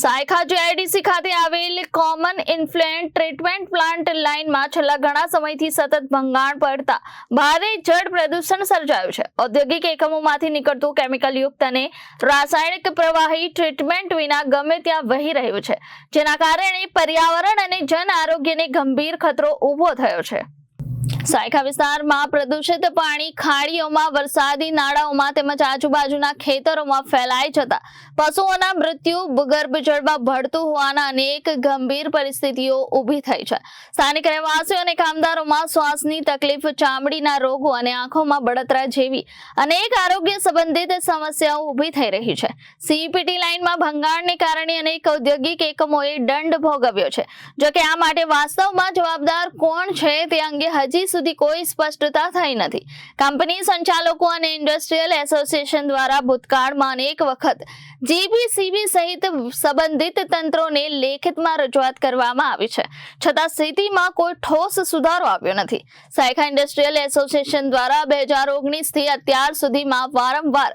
Saykha GIDC ખાતે આવેલ common ઇન્ફ્લુએન્ટ treatment plant લાઇનમાં છેલ્લા ઘણા સમયથી સતત ભંગાણ પડતા ભારે જળ પ્રદૂષણ સર્જાયું છે. ઔદ્યોગિક એકમોમાંથી નીકળતું કેમિકલ યુક્ત અને રાસાયણિક પ્રવાહી ટ્રીટમેન્ટ વિના ગમે ત્યાં વહી રહ્યું છે, જેના કારણે પર્યાવરણ અને જન આરોગ્યને ગંભીર ખતરો ઊભો થયો છે. સાયખા વિસ્તારમાં પ્રદૂષિત પાણી ખાડીઓમાં, વરસાદી નાળાઓમાં તેમજ આજુબાજુના ખેતરોમાં ફેલાઈ જતા પશુઓના મૃત્યુ, ભૂગર્ભ જળમાં ભળતું હોવાના અનેક ગંભીર પરિસ્થિતિઓ ઊભી થઈ છે. સ્થાનિક રહેવાસીઓ અને કામદારોમાં શ્વાસની તકલીફ, ચામડીના રોગો અને આંખોમાં બળતરા જેવી અનેક આરોગ્ય સંબંધિત સમસ્યાઓ ઊભી થઈ રહી છે. સીપીટી લાઇનમાં ભંગાણને કારણે અનેક ઔદ્યોગિક એકમોએ દંડ ભોગવ્યો છે. જોકે આ માટે વાસ્તવમાં જવાબદાર કોણ છે તે અંગે હજી સુધી કોઈ સ્પષ્ટતા થઈ નથી. કંપની સંચાલકો અને ઇન્ડસ્ટ્રીયલ એસોસિએશન દ્વારા ભૂતકાળમાં અનેક વખત જીબીસીબી સહિત સંબંધિત તંત્રોને લેખિતમાં રજૂઆત કરવામાં આવી છે. છતાં સ્થિતિમાં કોઈ ઠોસ સુધારો આવ્યો નથી. સાયખા ઇન્ડસ્ટ્રીયલ એસોસિએશન દ્વારા બે હજાર ઓગણીસથી અત્યાર સુધીમાં વારંવાર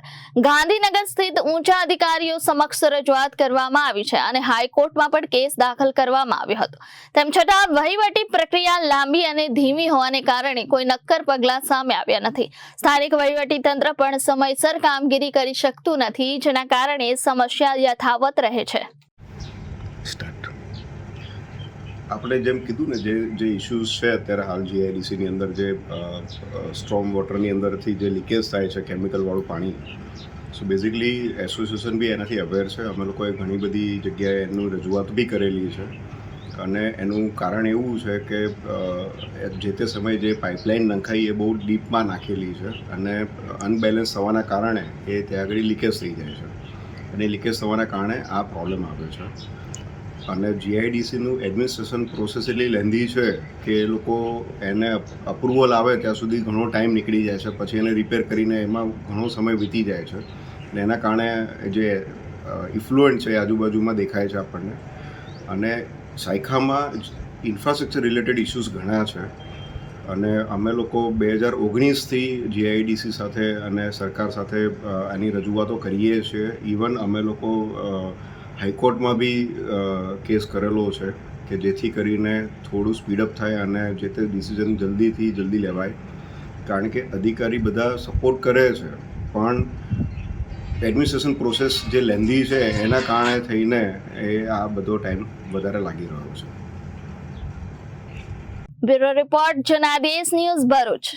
ગાંધીનગર સ્થિત ઊંચા અધિકારીઓ સમક્ષ રજૂઆત કરવામાં આવી છે અને હાઈકોર્ટમાં પણ કેસ દાખલ કરવામાં આવ્યો હતો. તેમ છતાં વહીવટી પ્રક્રિયા લાંબી અને ધીમી હોવાને કારણે કોઈ નક્કર પગલાં સામે આવ્યા નથી. સ્થાનિક વહીવટી તંત્ર પણ સમયસર કામગીરી કરી શકતું નથી, જેના કારણે સમસ્યા યથાવત રહે છે. આપણે જેમ કીધું ને, જે જે ઇશ્યુઝ છે, અત્યારે હાલ જીઆઈડીસીની અંદર જે સ્ટ્રોમ વોટરની અંદરથી જે લીકેજ થાય છે કેમિકલવાળું પાણી સો બેઝિકલી એસોસિએશન બી એનાથી અવેર છે. અમે લોકોએ ઘણી બધી જગ્યાએ એનું રજૂઆત બી કરેલી છે. અને એનું કારણ એવું છે કે જે તે સમયે જે પાઇપલાઇન નંખાઈ એ બહુ ડીપમાં નાખેલી છે અને અનબેલેન્સ થવાના કારણે એ ત્યાં આગળ લીકેજ થઈ જાય છે. અને લીકેજ થવાના કારણે આ પ્રોબ્લેમ આવે છે. અને જીઆઈડીસીનું એડમિનિસ્ટ્રેશન પ્રોસેસ એટલી લેન્ધી છે કે એ લોકો એને અપ્રુવલ આવે ત્યાં સુધી ઘણો ટાઈમ નીકળી જાય છે. પછી એને રિપેર કરીને એમાં ઘણો સમય વીતી જાય છે. અને એના કારણે જે ઇફ્લુઅન્ટ છે આજુબાજુમાં દેખાય છે આપણને. અને સાયખામાં ઇન્ફ્રાસ્ટ્રક્ચર રિલેટેડ ઇશ્યુઝ ઘણા છે. અને અમે લોકો બે હજાર ઓગણીસથી જીઆઈડીસી સાથે અને સરકાર સાથે આની રજૂઆતો કરીએ છીએ. ઇવન અમે લોકો હાઈકોર્ટમાં બી કેસ કરેલો છે કે જેથી કરીને થોડું સ્પીડઅપ થાય અને જે તે ડિસિઝન જલ્દીથી જલ્દી લેવાય. કારણ કે અધિકારી બધા સપોર્ટ કરે છે. પણ એડમિનિસ્ટ્રેશન પ્રોસેસ જે લેન્ધી છે, એના કારણે થઈને એ આ બધો ટાઈમ વધારે લાગી રહ્યો છે. Bureau report Janadesh news Bharuch.